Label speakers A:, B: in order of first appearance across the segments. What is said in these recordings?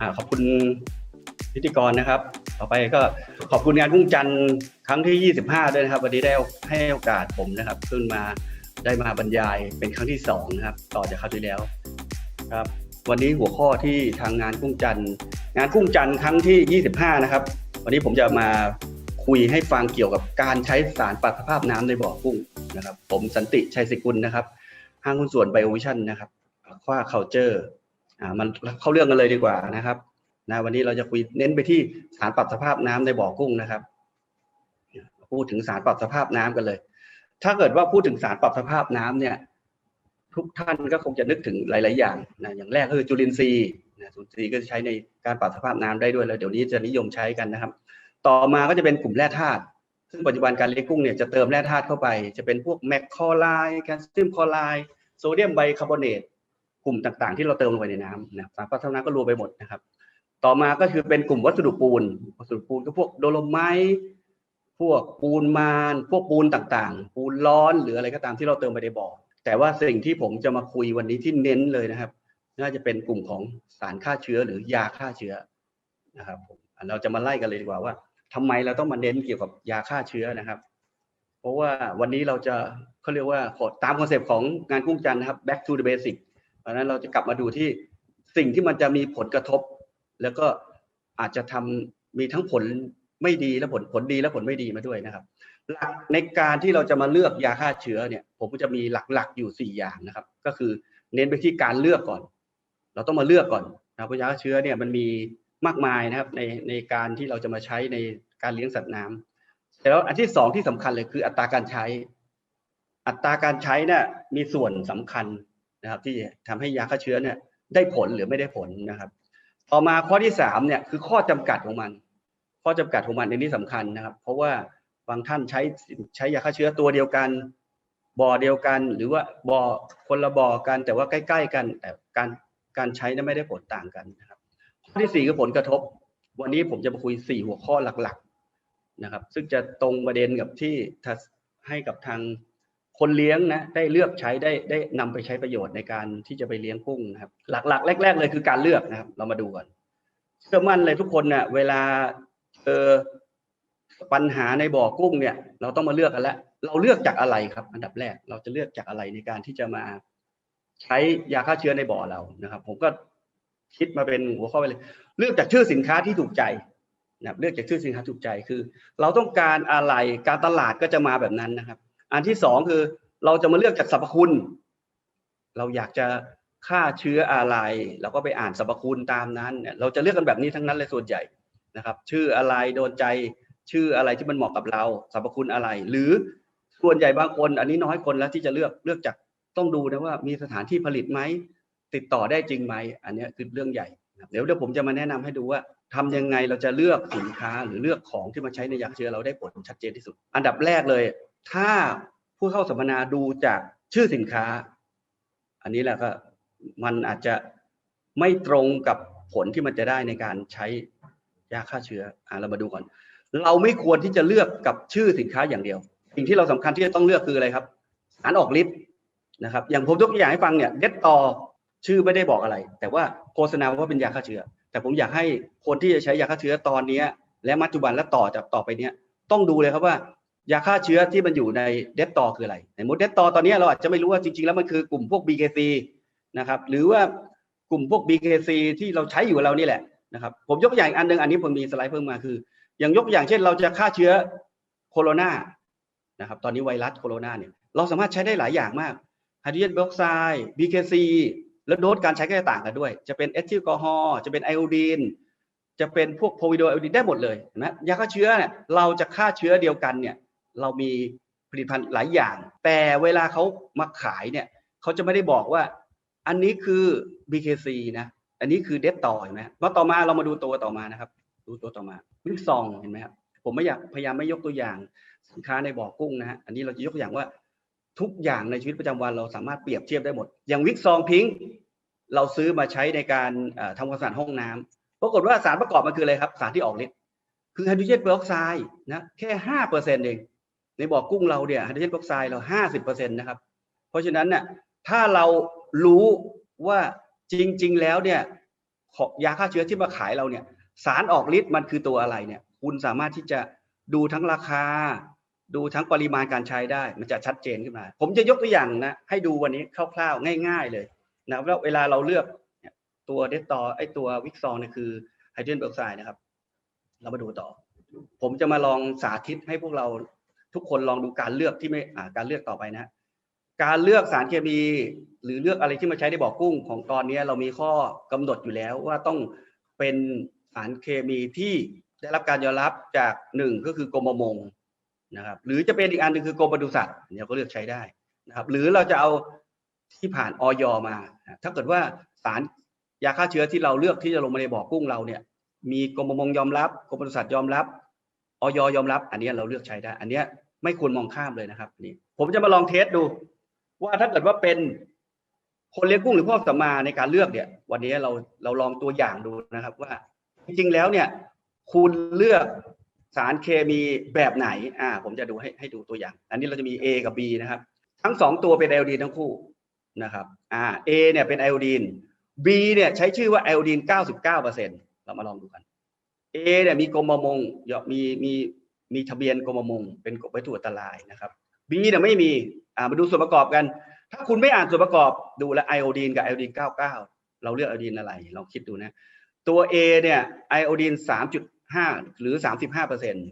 A: อ่าขอบคุณพิธีกรนะครับ ต่อไปก็ขอบคุณงานกุ้งจันทร์ครั้งที่ 25 ด้วยนะครับ วันนี้ได้ให้โอกาสผมนะครับ ขึ้นมาได้มาบรรยายเป็นครั้งที่สองนะครับ ต่อจากคราวที่แล้วครับ วันนี้หัวข้อที่ทางงานกุ้งจันทร์งานกุ้งจันทร์ครั้งที่ 25 นะครับ วันนี้ผมจะมาคุยให้ฟังเกี่ยวกับการใช้สารปรับสภาพน้ำในบ่อกุ้งนะครับ ผมสันติชัยศิกุลนะครับห้างหุ้นส่วนไบโอวิชั่นนะครับคว้าเคาเจอร์ อ่ามันเข้าเรื่องกันเลยดีกว่านะครับนะวันนี้เราจะคุยเน้นไปที่สารปรับสภาพน้ำในบ่อกุ้งนะครับ พูดถึงสารปรับสภาพน้ำกันเลย ถ้าเกิดว่าพูดถึงสารปรับสภาพน้ำเนี่ย ทุกท่านก็คงจะนึกถึงหลาย ๆ อย่างนะอย่างแรกคือจุลินทรีย์นะจุลินทรีย์ก็จะใช้ในการปรับสภาพน้ำได้ด้วยแล้วเดี๋ยวนี้จะนิยมใช้กันนะครับ ต่อมาก็จะเป็นกลุ่มแร่ธาตุซึ่งปัจจุบันการเลี้ยงกุ้งเนี่ยจะเติมแร่ธาตุเข้าไป จะเป็นพวกแมคคอไลแคลเซียมคลอไรด์โซเดียมไบคาร์บอเนต กลุ่มต่างๆ ที่เราเติมลงไปในน้ำนะสารปรับสภาน้ำก็รวมไปหมดนะครับ ต่อมาก็คือเป็นกลุ่มวัสดุปูน วัสดุปูนก็พวกโดโลไมต์พวกปูนมานพวกปูนต่างๆ ปูนร้อนหรืออะไรก็ตามที่เราเติมไปในบ่อแต่ว่าสิ่งที่ผมจะมาคุยวันนี้ที่เน้นเลยนะครับ น่าจะเป็นกลุ่มของสารฆ่าเชื้อหรือยาฆ่าเชื้อนะครับผมเราจะมาไล่กันเลยดีกว่าว่าทำไมเราต้องมาเน้นเกี่ยวกับยาฆ่าเชื้อนะครับ เพราะว่าวันนี้เราจะเขาเรียกว่าตามคอนเซปต์ของงานกุ้งจันนะครับ back to the basic เพราะนั้นเราจะกลับมาดูที่สิ่งที่มันจะมีผลกระทบ แล้วก็อาจจะทำมีทั้งผลไม่ดีและผลผลดีและผลไม่ดีมาด้วยนะครับ หลักในการที่เราจะมาเลือกยาฆ่าเชื้อเนี่ย ผมก็จะมีหลักๆอยู่สี่อย่างนะครับ ก็คือเน้นไปที่การเลือกก่อน เราต้องมาเลือกก่อนนะเพราะยาฆ่าเชื้อเนี่ยมันมีมากมายนะครับในในการที่เราจะมาใช้ในการเลี้ยงสัตว์น้ำแต่แล้วอันที่สองที่สำคัญเลยคืออัตราการใช้ อัตราการใช้เนี่ยมีส่วนสำคัญ นะครับ ที่ทำให้ยาฆ่าเชื้อเนี่ยได้ผลหรือไม่ได้ผลนะครับ ต่อมาข้อที่สามเนี่ยคือข้อจำกัดของมัน ข้อจำกัดของมันในนี้สำคัญนะครับ เพราะว่าบางท่านใช้ใช้ยาฆ่าเชื้อตัวเดียวกันบ่อเดียวกัน หรือว่าบ่อคนละบ่อกัน แต่ว่าใกล้ ๆ กัน แต่การการใช้นั้นไม่ได้ผลต่างกันนะครับ ข้อที่สี่คือผลกระทบ วันนี้ผมจะมาคุยสี่หัวข้อหลักๆนะครับ ซึ่งจะตรงประเด็นกับที่ให้กับทาง คนเลี้ยงนะได้เลือกใช้ได้ได้นำไปใช้ประโยชน์ในการที่จะไปเลี้ยงกุ้งนะครับ หลักๆ แรก ๆ เลยคือการเลือกนะครับ เรามาดูกันเชื่อมั่นเลยทุกคนเนะ่ยเวลาเจอปัญหาในบ่อกุ้งเนี่ย เราต้องมาเลือกกันแล้วเราเลือกจากอะไรครับ อันดับแรกเราจะเลือกจากอะไรในการที่จะมาใช้ยาฆ่าเชื้อในบ่อเรานะครับ ผมก็คิดมาเป็นหัวข้อไปเลย เลือกจากชื่อสินค้าที่ถูกใจนะเลือกจากชื่อสินค้าถูกใจคือ เราต้องการอะไรการตลาดก็จะมาแบบนั้นนะครับ อันที่สองคือ เราจะมาเลือกจากสรรพคุณ เราอยากจะฆ่าเชื้ออะไร เราก็ไปอ่านสรรพคุณตามนั้นเนี่ยเราจะเลือกกันแบบนี้ทั้งนั้นเลยส่วนใหญ่นะครับ ชื่ออะไรโดนใจชื่ออะไรที่มันเหมาะกับเราสรรพคุณอะไร หรือส่วนใหญ่บางคน อันนี้น้อยคนแล้วที่จะเลือกเลือกจากต้องดูนะว่ามีสถานที่ผลิตไหมติดต่อได้จริงไหมอันนี้คือเรื่องใหญ่เดี๋ยวเดี๋ยวผมจะมาแนะนำให้ดูว่าทำยังไงเราจะเลือกสินค้าหรือเลือกของที่มาใช้ในยาเชื้อเราได้ผลชัดเจนที่สุด อันดับแรกเลย ถ้าผู้เข้าสัมมนาดูจากชื่อสินค้า อันนี้แหละก็มันอาจจะไม่ตรงกับผลที่มันจะได้ในการใช้ยาฆ่าเชื้ออ่าเรามาดูก่อน เราไม่ควรที่จะเลือกกับชื่อสินค้าอย่างเดียว สิ่งที่เราสำคัญที่จะต้องเลือกคืออะไรครับสารออกฤทธิ์นะครับ อย่างผมยกตัวอย่างให้ฟังเนี่ยเด็ดต่อชื่อไม่ได้บอกอะไร แต่ว่าโฆษณาว่าเป็นยาฆ่าเชื้อ แต่ผมอยากให้คนที่จะใช้ยาฆ่าเชื้อตอนนี้และปัจจุบันและต่อจากต่อไปเนี้ยต้องดูเลยครับว่า ยาฆ่าเชื้อที่มันอยู่ในเดตตอคืออะไรในมดเดตตอตอนนี้เราอาจจะไม่รู้ว่าจริงๆ แล้วมันคือกลุ่มพวก BKC นะครับหรือว่ากลุ่มพวก BKC ที่เราใช้อยู่กับเรานี่แหละนะครับผมยกอย่างอันหนึ่งอันนี้ผมมีสไลด์เพิ่มมาคือ อย่างยกอย่างเช่น เราจะฆ่าเชื้อโคโรนานะครับตอนนี้ไวรัสโคโรนาเนี่ยเราสามารถใช้ได้หลายอย่างมากไฮโดรเจนเบอร์ออกไซด์ BKC แล้วโดสการใช้ก็จะต่างกันด้วย จะเป็นเอทิลแอลกอฮอล์จะเป็นไอโอดีนจะเป็นพวกโพวิโดไอโอดีนได้หมดเลยนะยาฆ่าเชื้อเนี่ยเราจะฆ่าเชื้อเดียวกันเนี่ย เรามีผลิตภัณฑ์หลายอย่าง แต่เวลาเขามาขายเนี่ยเขาจะไม่ได้บอกว่า อันนี้คือ BKC นะอันนี้คือเดตต่อเห็นไหมแล้วต่อมาเรามาดูตัวต่อมานะครับ ดูตัวต่อมาวิกซองเห็นไหมครับผมไม่อยากพยายามไม่ยกตัวอย่างสินค้าในบ่อกุ้งนะฮะอันนี้เราจะยกตัวอย่างว่าทุกอย่างในชีวิตประจำวันเราสามารถเปรียบเทียบได้หมด อย่างวิกซองพิงค์เราซื้อมาใช้ในการทำความสะอาดห้องน้ำปรากฏว่าสารประกอบมันคืออะไรครับ สารที่ออกฤทธิ์คือไฮโดรเจนเปอร์ออกไซด์นะแค่ห้าเปอร์เซ็นต์เอง ในบ่อกุ้งเราเนี่ยไฮโดรเจนออกไซด์เราห้าสิบเปอร์เซ็นต์นะครับ เพราะฉะนั้นเนี่ยถ้าเรารู้ว่าจริง ๆ แล้วเนี่ยยาฆ่าเชื้อที่มาขายเราเนี่ย สารออกฤทธิ์มันคือตัวอะไรเนี่ย คุณสามารถที่จะดูทั้งราคา ดูทั้งปริมาณการใช้ได้ มันจะชัดเจนขึ้นมา ผมจะยกตัวอย่างนะ ให้ดูวันนี้คร่าวๆ ง่าย ๆ เลยนะว่าเวลาเราเลือกตัวเดตตอไอตัววิกซองเนี่ยคือไฮเดรนเบอร์ไซด์นะครับ เรามาดูต่อ ผมจะมาลองสาธิตให้พวกเรา ทุกคนลองดูการเลือกที่ไม่การเลือกต่อไปนะการเลือกสารเคมี หรือเลือกอะไรที่มาใช้ในบ่อกุ้งของตอนนี้เรามีข้อกำหนดอยู่แล้วว่าต้องเป็นสารเคมีที่ได้รับการยอมรับจากหนึ่งก็คือกรมประมงนะครับ หรือจะเป็นอีกอันหนึงคือกรมปศุสัตว์เนี่ยก็เลือกใช้ได้นะครับ หรือเราจะเอาที่ผ่านออยมา ถ้าเกิดว่าสารยาฆ่าเชื้อที่เราเลือกที่จะลงมาในบ่อกุ้งเราเนี่ย มีกรมประมงยอมรับกรมปศุสัตว์ยอมรับออยยอมรับ อันนี้เราเลือกใช้ได้ อันนี้ ไม่ควรมองข้ามเลยนะครับนี่ผมจะมาลองเทสดู ว่าถ้าเกิดว่าเป็นคนเลี้ยงกุ้งหรือพ่อสัมมาในการเลือกเนี่ย วันนี้เราเราลองตัวอย่างดูนะครับว่า จริงๆแล้วเนี่ย คุณเลือกสารเคมีแบบไหน อ่า ผมจะดูให้ให้ดูตัวอย่าง อันนี้เราจะมี A กับ B นะครับ ทั้งสองตัวเป็นไอโอดีนทั้งคู่นะครับ อ่า A เนี่ยเป็นไอโอดีน B เนี่ยใช้ชื่อว่าไอโอดีน 99%เรามาลองดูกัน A เนี่ยมีกรมประมงมีมี มีทะเบียนกรมประมงเป็นวัตถุอันตรายนะครับ B เนี่ยไม่มีอ่ามาดูส่วนประกอบกัน ถ้าคุณไม่อ่านส่วนประกอบดูแลไอโอดีนกับไอโอดีน99 เราเลือกไอโอดีนอะไรลองคิดดูนะ ตัว A เนี่ยไอโอดีน3.5 หรือ 35เปอร์เซ็นต์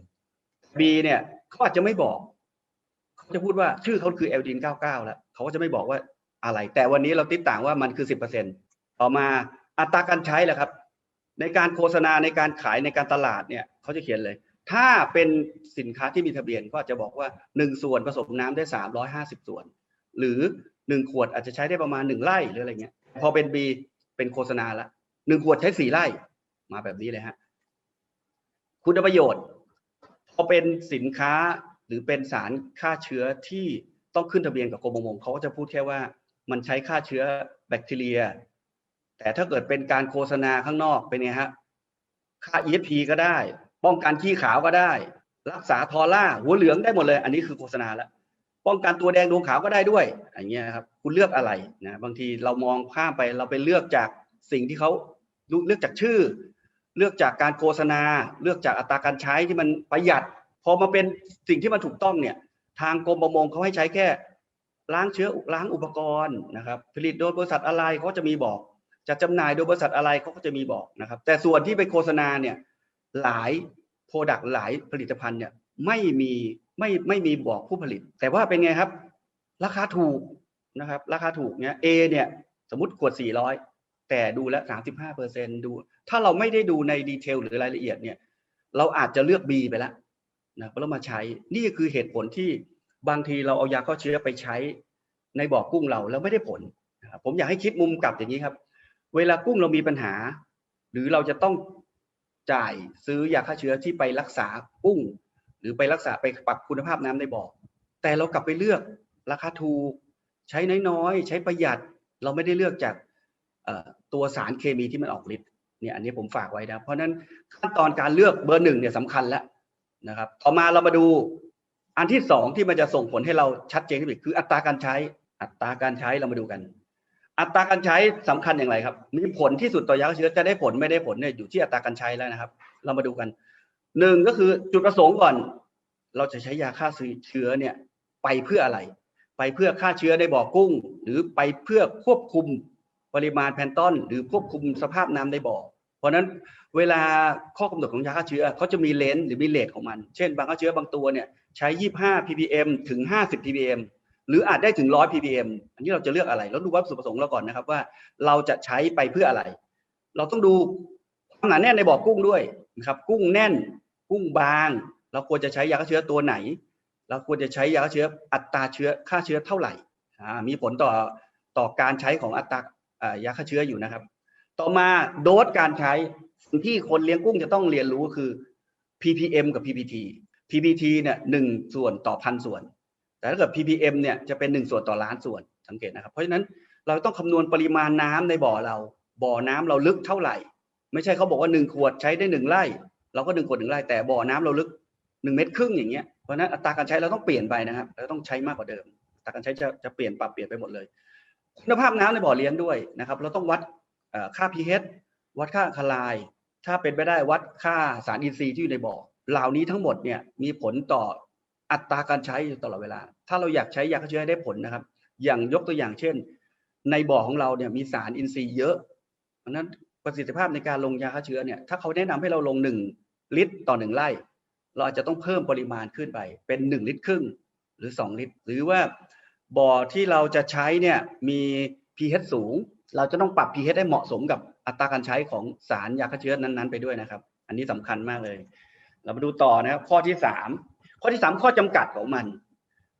A: B เนี่ยเขาอาจจะไม่บอกเขาจะพูดว่าชื่อเขาคือไอโอดีน99 แล้วเขาก็จะไม่บอกว่าอะไร แต่วันนี้เราติดต่างว่ามันคือ 10เปอร์เซ็นต์ต่อมาอัตราการใช้แหละครับ ในการโฆษณาในการขายในการตลาดเนี่ยเขาจะเขียนเลย ถ้าเป็นสินค้าที่มีทะเบียนก็จะบอกว่า 1 ส่วนผสมน้ำได้ 350 ส่วน หรือ 1 ขวดอาจจะใช้ได้ประมาณ 1ไร่หรืออะไรเงี้ยพอเป็น B เป็นโฆษณาละหนึ่งขวดใช้สี่ไร่มาแบบนี้เลยฮะคุณประโยชน์ พอเป็นสินค้าหรือเป็นสารฆ่าเชื้อที่ต้องขึ้นทะเบียนกับกรมประมงเขาก็จะพูดแค่ว่า มันใช้ฆ่าเชื้อแบคทีเรีย แต่ถ้าเกิดเป็นการโฆษณาข้างนอกเป็นไงฮะฆ่า ESP ก็ได้ ป้องกันขี้ขาวก็ได้ รักษาทอร่าหัวเหลืองได้หมดเลย อันนี้คือโฆษณาแล้วป้องกันตัวแดงดวงขาวก็ได้ด้วยอย่างเงี้ยครับ คุณเลือกอะไรนะบางทีเรามองข้ามไปเราไปเลือกจากสิ่งที่เขาเลือกจากชื่อ เลือกจากการโฆษณา เลือกจากอัตราการใช้ที่มันประหยัด พอมาเป็นสิ่งที่มันถูกต้องเนี่ย ทางกรมประมงเขาให้ใช้แค่ ล้างเชื้อล้างอุปกรณ์นะครับ ผลิตโดยบริษัทอะไรเขาจะมีบอกจะจำหน่ายโดยบริษัทอะไรเขาก็จะมีบอกนะครับ แต่ส่วนที่ไปโฆษณาเนี่ย หลายโปรดักต์หลายผลิตภัณฑ์เนี่ยไม่มีไม่ไม่มีบอกผู้ผลิต แต่ว่าเป็นไงครับ ราคาถูกนะครับ ราคาถูกเนี่ย A เนี่ยสมมติขวด 400 แต่ดูแล35เปอร์เซ็นดู ถ้าเราไม่ได้ดูในดีเทลหรือรายละเอียดเนี่ย เราอาจจะเลือก B ไปแล้วนะแล้วมาใช้นี่คือเหตุผลที่บางทีเราเอายาฆ่าเชื้อไปใช้ในบ่อกุ้งเราแล้วไม่ได้ผล ผมอยากให้คิดมุมกลับอย่างนี้ครับ เวลากุ้งเรามีปัญหา หรือเราจะต้อง จ่ายซื้อยาฆ่าเชื้อที่ไปรักษากุ้ง หรือไปรักษาไปปรับคุณภาพน้ำในบ่อแต่เรากลับไปเลือกราคาถูก ใช้น้อยๆ ใช้ประหยัดเราไม่ได้เลือกจากตัวสารเคมีที่มันออกฤทธิ์เนี่ยอันนี้ผมฝากไว้นะ เพราะนั้นขั้นตอนการเลือกเบอร์หนึ่งเนี่ยสำคัญแล้วนะครับ ต่อมาเรามาดูอันที่สองที่มันจะส่งผลให้เราชัดเจนขึ้นอีกคืออัตราการใช้อัตราการใช้เรามาดูกัน อัตราการใช้สำคัญอย่างไรครับ มีผลที่สุดต่อยาฆ่าเชื้อจะได้ผลไม่ได้ผลเนี่ยอยู่ที่อัตราการใช้แล้วนะครับ เรามาดูกันหนึ่งก็คือจุดประสงค์ก่อน เราจะใช้ยาฆ่าเชื้อเนี่ยไปเพื่ออะไร ไปเพื่อฆ่าเชื้อในบ่อกุ้ง หรือไปเพื่อควบคุมปริมาณแพนตอนหรือควบคุมสภาพน้ำในบ่อ เพราะนั้นเวลาข้อกำหนดของยาฆ่าเชื้อเขาจะมีเลนส์หรือมีเลทของมัน เช่น บางฆ่าเชื้อบางตัวเนี่ยใช้ 25 ppm ถึง 50 ppm หรืออาจได้ถึง100 ppm อันนี้เราจะเลือกอะไรเราดูวัตถุประสงค์เราก่อนนะครับว่า เราจะใช้ไปเพื่ออะไร เราต้องดูความหนาแน่นในบ่อกุ้งด้วยนะครับ กุ้งแน่น กุ้งบาง เราควรจะใช้ยาฆ่าเชื้อตัวไหน เราควรจะใช้ยาฆ่าเชื้ออัตราเชื้อฆ่าเชื้อเท่าไหร่มีผลต่อต่อการใช้ของอัตรายาฆ่าเชื้ออยู่นะครับ ต่อมาโดสการใช้สิ่งที่คนเลี้ยงกุ้งจะต้องเรียนรู้ก็คือ ppm กับ ppt ppt เนี่ยหนึ่งส่วนต่อพันส่วน แต่ถ้าเกิด ppm เนี่ยจะเป็นหนึ่งส่วนต่อล้านส่วนสังเกตนะครับ เพราะฉะนั้นเราต้องคำนวณปริมาณน้ำในบ่อเรา บ่อน้ำเราลึกเท่าไหร่ ไม่ใช่เขาบอกว่าหนึ่งขวดใช้ได้หนึ่งไร่เราก็หนึ่งขวดหนึ่งไร่แต่บ่อน้ำเราลึกหนึ่งเมตรครึ่งอย่างเงี้ยเพราะนั้นอัตราการใช้เราต้องเปลี่ยนไปนะครับเราต้องใช้มากกว่าเดิมอัตราการใช้จะจะเปลี่ยนปรับเปลี่ยนไปหมดเลยคุณภาพน้ำในบ่อเลี้ยงด้วยนะครับ เราต้องวัดค่า pH วัดค่าคลาย ถ้าเป็นไปได้วัดค่าสารอินทรีย์ที่อยู่ในบ่อเหล่านี้ทั้งหมดเนี่ยมีผลต่อ อัตราการใช้อยู่ตลอดเวลา ถ้าเราอยากใช้ยาฆ่าเชื้อให้ได้ผลนะครับ อย่างยกตัวอย่างเช่น ในบ่อของเราเนี่ยมีสารอินทรีย์เยอะเพราะนั้นประสิทธิภาพในการลงยาฆ่าเชื้อเนี่ยถ้าเขาแนะนำให้เราลงหนึ่งลิตรต่อหนึ่งไร่ เราอาจจะต้องเพิ่มปริมาณขึ้นไป เป็นหนึ่งลิตรครึ่งหรือสองลิตร หรือว่าบ่อที่เราจะใช้เนี่ยมี pH สูง เราจะต้องปรับ pH ให้เหมาะสมกับอัตราการใช้ของสารยาฆ่าเชื้อนั้นๆ ไปด้วยนะครับ อันนี้สำคัญมากเลย เรามาดูต่อนะครับข้อที่สาม ข้อที่สามข้อจำกัดของมัน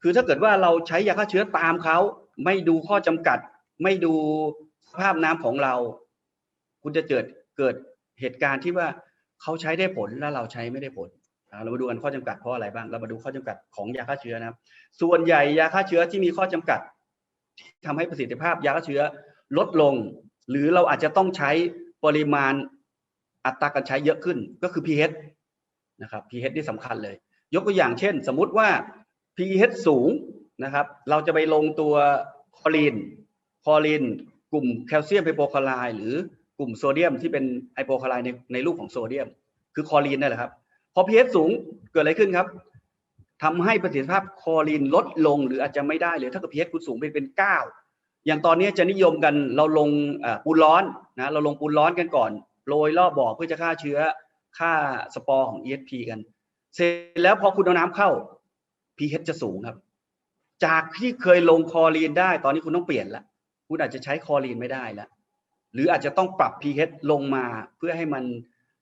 A: คือถ้าเกิดว่าเราใช้ยาฆ่าเชื้อตามเขาไม่ดูข้อจำกัด ไม่ดูสภาพน้ำของเรา คุณจะเกิดเกิดเหตุการณ์ที่ว่าเขาใช้ได้ผลแล้วเราใช้ไม่ได้ผลเรามาดูกันข้อจำกัดเพราะอะไรบ้าง เรามาดูข้อจำกัดของยาฆ่าเชื้อนะครับ ส่วนใหญ่ยาฆ่าเชื้อที่มีข้อจำกัด ที่ทำให้ประสิทธิภาพยาฆ่าเชื้อลดลง หรือเราอาจจะต้องใช้ปริมาณอัตราการใช้เยอะขึ้นก็คือ pH นะครับ pH นี่สำคัญเลย ยกตัวอย่างเช่น สมมุติว่า pH สูงนะครับ เราจะไปลงตัวคลอรีนคลอรีนกลุ่มแคลเซียมไฮโปคลอไรด์หรือกลุ่มโซเดียมที่เป็นไฮโปคลอไรด์ในในรูปของโซเดียม คือคลอรีนนั่นแหละครับ พอ pH สูงเกิดอะไรขึ้นครับทำให้ประสิทธิภาพคอรีนลดลงหรืออาจจะไม่ได้เลยถ้าเกิด pH คุณสูงไปเป็น 9 อย่างตอนนี้จะนิยมกันเราลงอ่าปูนร้อนนะเราลงปูนร้อนกันก่อนโรยรอบบ่อเพื่อจะฆ่าเชื้อฆ่าสปอร์ของ ESP กัน เสร็จแล้วพอคุณเอาน้ำเข้า pH จะสูงครับ จากที่เคยลงคอรีนได้ ตอนนี้คุณต้องเปลี่ยนละคุณอาจจะใช้คอรีนไม่ได้แล้วหรืออาจจะต้องปรับ pH ลงมาเพื่อให้มัน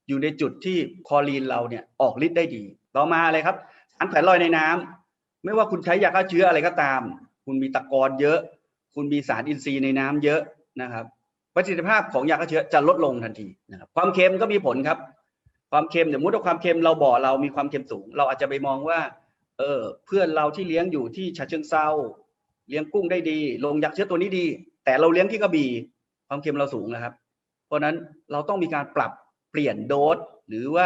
A: อยู่ในจุดที่คอรีนเราเนี่ยออกฤทธิ์ได้ดี ต่อมาเลยครับสารแผลลอยในน้ำไม่ว่าคุณใช้ยาฆ่าเชื้ออะไรก็ตาม คุณมีตะกอนเยอะ คุณมีสารอินทรีย์ในน้ำเยอะนะครับประสิทธิภาพของยาฆ่าเชื้อจะลดลงทันทีนะครับความเค็มก็มีผลครับ ความเค็มสมมติว่าความเค็มเราบ่อเรามีความเค็มสูง เราอาจจะไปมองว่า เออ เพื่อนเราที่เลี้ยงอยู่ที่ฉะเชิงเซาเลี้ยงกุ้งได้ดี ลงยาฆ่าเชื้อตัวนี้ดี แต่เราเลี้ยงที่กระบี่ความเค็มเราสูงนะครับ เพราะฉะนั้นเราต้องมีการปรับเปลี่ยนโดสหรือว่า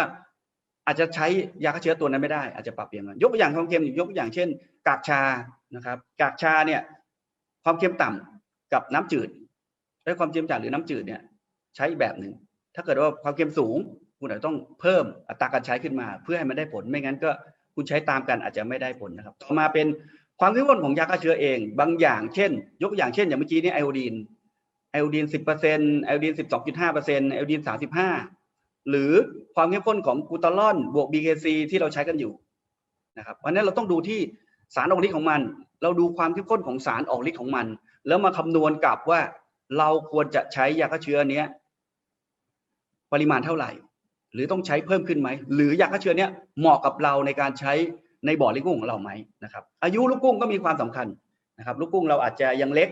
A: อาจจะใช้ยาฆ่าเชื้อตัวนั้นไม่ได้อาจจะปรับเปลี่ยนมันยกตัวอย่างความเค็มยกตัวอย่างเช่น กากชานะครับ กากชาเนี่ย ความเค็มต่ำกับน้ำจืดและความเค็มจัดหรือน้ำจืดเนี่ย ใช้อีกแบบหนึ่งถ้าเกิดว่าความเค็มสูง คุณอาจจะต้องเพิ่มอัตราการใช้ขึ้นมา เพื่อให้มันได้ผลไม่งั้นก็คุณใช้ตามกันอาจจะไม่ได้ผลนะครับ ต่อมาเป็นความเข้มข้นของยาฆ่าเชื้อเอง บางอย่างเช่น ยกอย่างเช่น อย่างเมื่อกี้นี้ไอโอดีนไอโอดีนสิบเปอร์เซ็นต์ไอโอดีนสิบสองจุดห้าเปอร์เซ็นต์ไอโอดีนสามสิบห้าหรือความเข้มข้นของกูตาลอนบวก BKC ที่เราใช้กันอยู่นะครับเพราะนั้นเราต้องดูที่สารออกฤทธิ์ของมัน เราดูความเข้มข้นของสารออกฤทธิ์ของมัน แล้วมาคำนวณกลับว่าเราควรจะใช้ยาฆ่าเชื้อเนี้ย ปริมาณเท่าไหร่ หรือต้องใช้เพิ่มขึ้นไหม หรือยาฆ่าเชื้อเนี้ยเหมาะกับเราในการใช้ในบ่อเลี้ยงกุ้งของเราไหมนะครับ อายุลูกกุ้งก็มีความสำคัญนะครับ ลูกกุ้งเราอาจจะยังเล็ก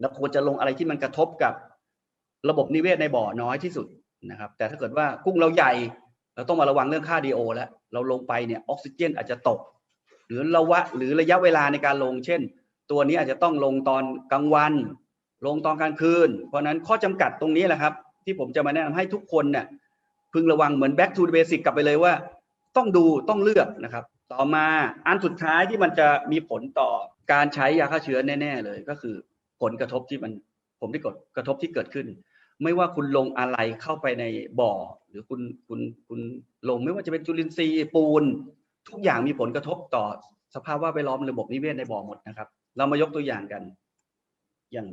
A: แล้วควรจะลงอะไรที่มันกระทบกับระบบนิเวศในบ่อน้อยที่สุดนะครับ แต่ถ้าเกิดว่ากุ้งเราใหญ่เราต้องมาระวังเรื่องค่าดีโอแล้วเราลงไปเนี่ยออกซิเจนอาจจะตก หรือระวะหรือระยะเวลาในการลง เช่น ตัวนี้อาจจะต้องลงตอนกลางวัน ลงตอนกลางคืน เพราะฉะนั้นข้อจำกัดตรงนี้แหละครับ ที่ผมจะมาแนะนำให้ทุกคนเนี่ย พึงระวังเหมือน back to the basic กลับไปเลยว่า ต้องดูต้องเลือกนะครับ ต่อมาอันสุดท้ายที่มันจะมีผลต่อการใช้ยาฆ่าเชื้อแน่ ๆ เลยก็คือผลกระทบที่มันผมที่กดกระทบที่เกิดขึ้น ไม่ว่าคุณลงอะไรเข้าไปในบ่อ หรือคุณคุณคุณลงไม่ว่าจะเป็นจุลินทรีย์ปูน ทุกอย่างมีผลกระทบต่อสภาพว่าไปล้อมระบบนิเวศในบ่อหมดนะครับ เรามายกตัวอย่างกัน อย่าง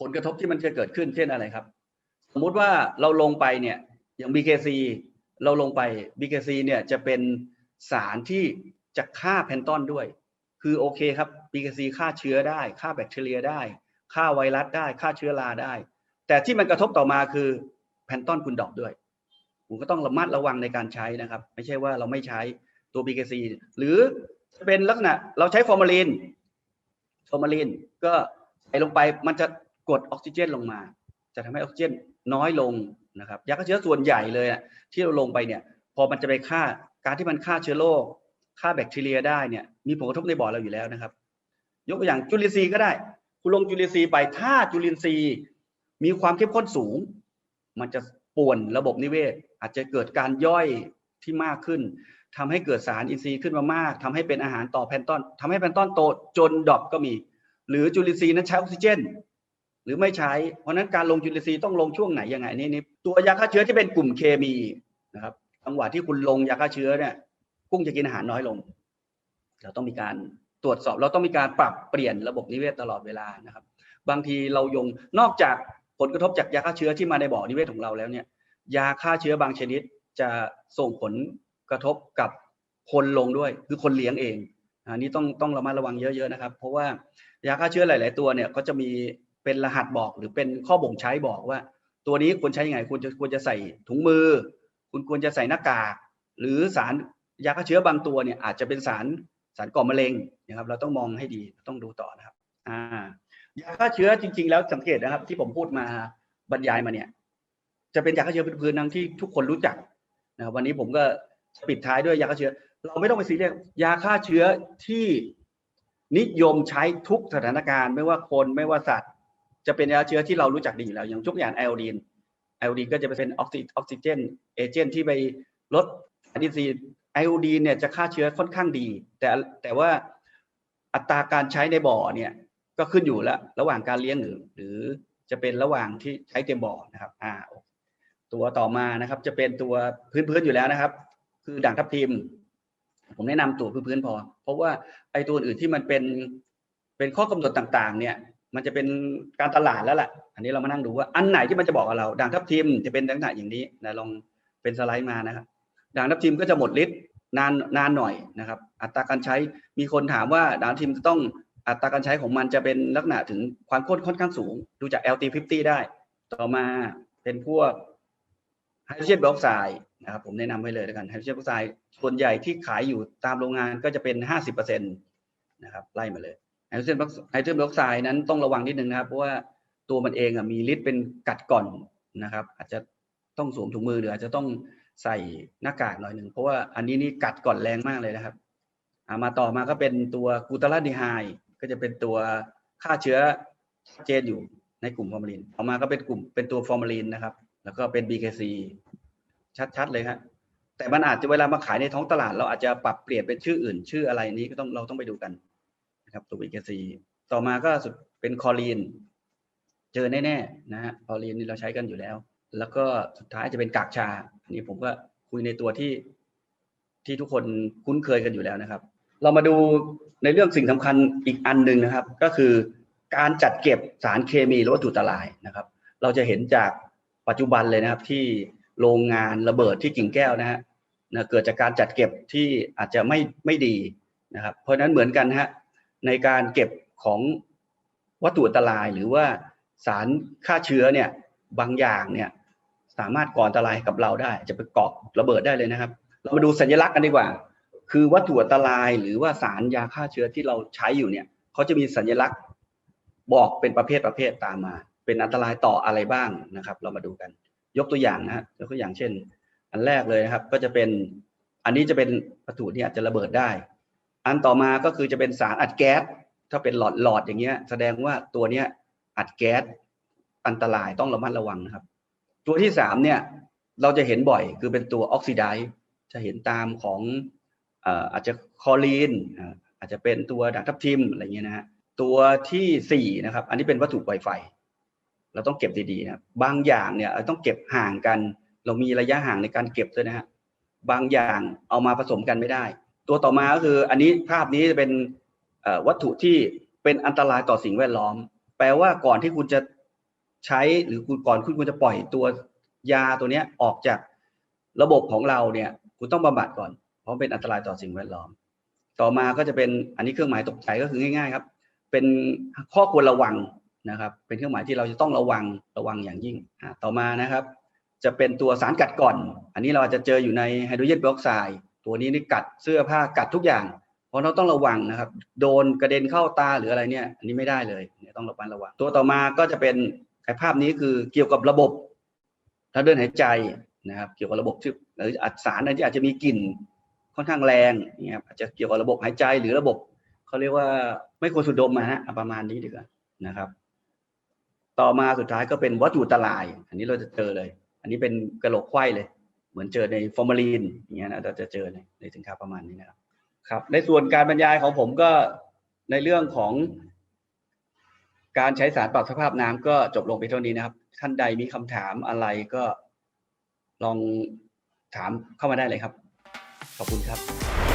A: ผลกระทบที่มันจะเกิดขึ้นเช่นอะไรครับ สมมุติว่าเราลงไปเนี่ย อย่าง BKC เราลงไป BKC เนี่ยจะเป็นสารที่จะฆ่าแพนตอนด้วย คือโอเคครับ BKC ฆ่าเชื้อได้ฆ่าแบคทีเรียได้ฆ่าไวรัสได้ฆ่าเชื้อราได้ แต่ที่มันกระทบต่อมาคือแพนตอนคุณดอปด้วยผมก็ต้องระมัดระวังในการใช้นะครับ ไม่ใช่ว่าเราไม่ใช้ตัว BKC หรือจะเป็นลักษณะเราใช้ฟอร์มาลีนฟอร์มาลีนก็ใส่ลงไปมันจะกดออกซิเจนลงมา จะทำให้ออกซิเจนน้อยลง นะครับยาฆ่าเชื้อส่วนใหญ่เลยอะที่เราลงไปเนี่ย พอมันจะไปฆ่าการที่มันฆ่าเชื้อโรคฆ่าแบคทีเรียได้เนี่ยมีผลกระทบในบ่อเราอยู่แล้วนะครับ ยกตัวอย่างจุลินทรีย์ก็ได้ คุณลงจุลินทรีย์ไปถ้าจุลินทรีย์มีความเข้มข้นสูง มันจะป่วนระบบนิเวศ อาจจะเกิดการย่อยที่มากขึ้นทำให้เกิดสารอินทรีย์ขึ้นมามากทำให้เป็นอาหารต่อแพนตอนทำให้แพนตอนโตจนดรอปก็มี หรือจุลินทรีย์นั้นใช้ออกซิเจน หรือไม่ใช้ เพราะนั้นการลงจุลินทรีย์ต้องลงช่วงไหนยังไงนี่นี่ตัวยาฆ่าเชื้อที่เป็นกลุ่มเคมีนะครับจังหวะที่คุณลงยาฆ่าเชื้อเนี่ยกุ้งจะกินอาหารน้อยลง เราต้องมีการตรวจสอบ เราต้องมีการปรับเปลี่ยนระบบนิเวศตลอดเวลานะครับ บางทีเรายงนอกจากผลกระทบจากยาฆ่าเชื้อที่มาในบ่อนิเวศของเราแล้วเนี่ย ยาฆ่าเชื้อบางชนิดจะส่งผลกระทบกับคนลงด้วย คือคนเลี้ยงเองอันนี้ต้องต้องระมัดระวังเยอะๆนะครับ เพราะว่ายาฆ่าเชื้อหลาย ๆ ตัวเนี่ยก็จะมี เป็นรหัสบอกหรือเป็นข้อบ่งใช้บอกว่า ตัวนี้ควรใช้ยังไงควรจะควรจะใส่ถุงมือ คุณควรจะใส่หน้ากาก หรือสารยาฆ่าเชื้อบางตัวเนี่ยอาจจะเป็นสารสารก่อมะเร็งนะครับ เราต้องมองให้ดีต้องดูต่อนะครับ อ่ายาฆ่าเชื้อจริง ๆ แล้วสังเกตนะครับ ที่ผมพูดมาบรรยายมาเนี่ย จะเป็นยาฆ่าเชื้อพื้นๆทั้งที่ทุกคนรู้จักนะครับวันนี้ผมก็ปิดท้ายด้วยยาฆ่าเชื้อ เราไม่ต้องไปซีเรียสยาฆ่าเชื้อที่นิยมใช้ทุกสถานการณ์ ไม่ว่าคนไม่ว่าสัตว์ จะเป็นยาเชื้อที่เรารู้จักดีอยู่แล้วอย่างยกอย่างไอโอดีนไอโอดีนก็จะเป็นออกซิออกซิเจนเอเจนที่ไปลดอะดีซีไอโอดีนเนี่ยจะฆ่าเชื้อค่อนข้างดี แต่แต่ว่าอัตราการใช้ในบ่อเนี่ยก็ขึ้นอยู่แล้วระหว่างการเลี้ยงหรือหรือจะเป็นระหว่างที่ใช้เต็มบ่อนะครับอ่าตัวต่อมานะครับจะเป็นตัวพื้นๆอยู่แล้วนะครับ คือด่างทับทิม ผมแนะนำตัวพื้นๆพอ เพราะว่าไอตัวอื่นที่มันเป็นเป็นข้อกำหนดต่างๆ เนี่ย มันจะเป็นการตลาดแล้วแหละอันนี้เรามานั่งดูว่าอันไหนที่มันจะบอกกับเราด่างทับทิมจะเป็นลักษณะอย่างนี้นะลองเป็นสไลด์มานะครับด่างทับทิมก็จะหมดฤทธิ์นานนานหน่อยนะครับ อัตราการใช้มีคนถามว่าด่างทับทิมจะต้องอัตราการใช้ของมันจะเป็นลักษณะถึงความข้นค่อนข้างสูง ดูจาก LT50 ได้ ต่อมาเป็นพวกไฮโดรเจนไบออกไซด์นะครับผมแนะนำไว้เลยแล้วกันไฮโดรเจนไบออกไซด์ส่วนใหญ่ที่ขายอยู่ตามโรงงานก็จะเป็น 50%นะครับไล่มาเลย ไฮโดรเจนไฮโดรเจนไบออกไซด์นั้นต้องระวังนิดนึงนะครับ เพราะว่าตัวมันเองอะมีฤทธิ์เป็นกัดก่อนนะครับ อาจจะต้องสวมถุงมือหรืออาจจะต้องใส่หน้ากากหน่อยหนึ่งเพราะว่าอันนี้นี่กัดก่อนแรงมากเลยนะครับามาต่อมาก็เป็นตัวกูตาลาดีไฮก็จะเป็นตัวฆ่าเชื้อเจนอยู่ในกลุ่มฟอร์มาลินต่อมาก็เป็นกลุ่มเป็นตัวฟอร์มาลินนะครับ แล้วก็เป็น BKC ชัดๆเลยครับแต่มันอาจจะเวลามาขายในท้องตลาด เราอาจจะปรับเปลี่ยนเป็นชื่ออื่น ชื่ออะไรนี้ก็ต้องเราต้องไปดูกัน นะครับตัว BKC ต่อมาก็สุดเป็นคอลีน เจอแน่ๆนะฮะคอลีนนี่เราใช้กันอยู่แล้ว แล้วก็สุดท้ายจะเป็นกากชา อันนี้ผมก็คุยในตัวที่ที่ทุกคนคุ้นเคยกันอยู่แล้วนะครับ เรามาดูในเรื่องสิ่งสำคัญอีกอันหนึ่งนะครับ ก็คือการจัดเก็บสารเคมีหรือวัตถุอันตรายนะครับ เราจะเห็นจากปัจจุบันเลยนะครับ ที่โรงงานระเบิดที่กิ่งแก้วนะฮะนะเกิดจากการจัดเก็บที่อาจจะไม่ไม่ดีนะครับ เพราะฉะนั้นเหมือนกันฮะ ในการเก็บของวัตถุอันตรายหรือว่าสารฆ่าเชื้อเนี่ยบางอย่างเนี่ยสามารถก่ออันตรายกับเราได้ จะไปเกาะระเบิดได้เลยนะครับ เรามาดูสัญลักษณ์กันดีกว่า คือวัตถุอันตรายหรือว่าสารยาฆ่าเชื้อที่เราใช้อยู่เนี่ยเขาจะมีสัญลักษณ์บอกเป็นประเภทประเภทตามมา เป็นอันตรายต่ออะไรบ้างนะครับ เรามาดูกัน ยกตัวอย่างนะฮะยกตัวอย่างเช่น อันแรกเลยนะครับ ก็จะเป็นอันนี้จะเป็นวัตถุที่อาจจะระเบิดได้ อันต่อมาก็คือจะเป็นสารอัดแก๊สถ้าเป็นหลอดหลอดอย่างเงี้ย แสดงว่าตัวเนี้ยอัดแก๊สอันตรายต้องระมัดระวังนะครับ ตัวที่สามเนี่ยเราจะเห็นบ่อยคือเป็นตัวออกซิไดซ์จะเห็นตามของอาจจะคอลีนอาจจะเป็นตัวด่างทับทิมอะไรเงี้ยนะฮะตัวที่สี่นะครับ อันนี้เป็นวัตถุไวไฟเราต้องเก็บดีๆนะบางอย่างเนี่ยต้องเก็บห่างกัน เรามีระยะห่างในการเก็บด้วยนะฮะบางอย่างเอามาผสมกันไม่ได้ ตัวต่อมาก็คืออันนี้ภาพนี้จะเป็นวัตถุที่เป็นอันตรายต่อสิ่งแวดล้อม แปลว่าก่อนที่คุณจะใช้หรือคุณก่อนคุณคุณจะปล่อยตัวยาตัวเนี้ยออกจากระบบของเราเนี่ย คุณต้องบำบัดก่อน เพราะเป็นอันตรายต่อสิ่งแวดล้อม ต่อมาก็จะเป็นอันนี้เครื่องหมายตกใจก็คือง่าย ๆ ครับ เป็นข้อควรระวังนะครับ เป็นเครื่องหมายที่เราจะต้องระวังระวังอย่างยิ่งต่อมานะครับ จะเป็นตัวสารกัดก่อน อันนี้เราอาจจะเจออยู่ในไฮโดรเจนเปอร์ออกไซด์ ตัวนี้นี่กัดเสื้อผ้ากัดทุกอย่าง เพราะเราต้องระวังนะครับ โดนกระเด็นเข้าตาหรืออะไรเนี่ยอันนี้ไม่ได้เลยเนี่ยต้องระมัดระวัง ตัวต่อมาก็จะเป็นไอ้ภาพนี้คือเกี่ยวกับระบบทางเดินหายใจนะครับ เกี่ยวกับระบบที่หรืออัดสารที่อาจจะมีกลิ่นค่อนข้างแรงเนี่ยอาจจะเกี่ยวกับระบบหายใจหรือระบบเขาเรียกว่าไม่ควรสูดดมนะฮะประมาณนี้ดีกว่านะครับ ต่อมาสุดท้ายก็เป็นวัตถุอันตราย อันนี้เราจะเจอเลย อันนี้เป็นกระโหลกไข้เลย เหมือนเจอในฟอร์มาลีนอย่างเงี้ยนะเราจะเจอในสินค้าประมาณนี้นะครับครับ ในส่วนการบรรยายของผมก็ในเรื่องของการใช้สารปรับสภาพน้ำก็จบลงไปเท่านี้นะครับ ท่านใดมีคำถามอะไรก็ลองถามเข้ามาได้เลยครับ ขอบคุณครับ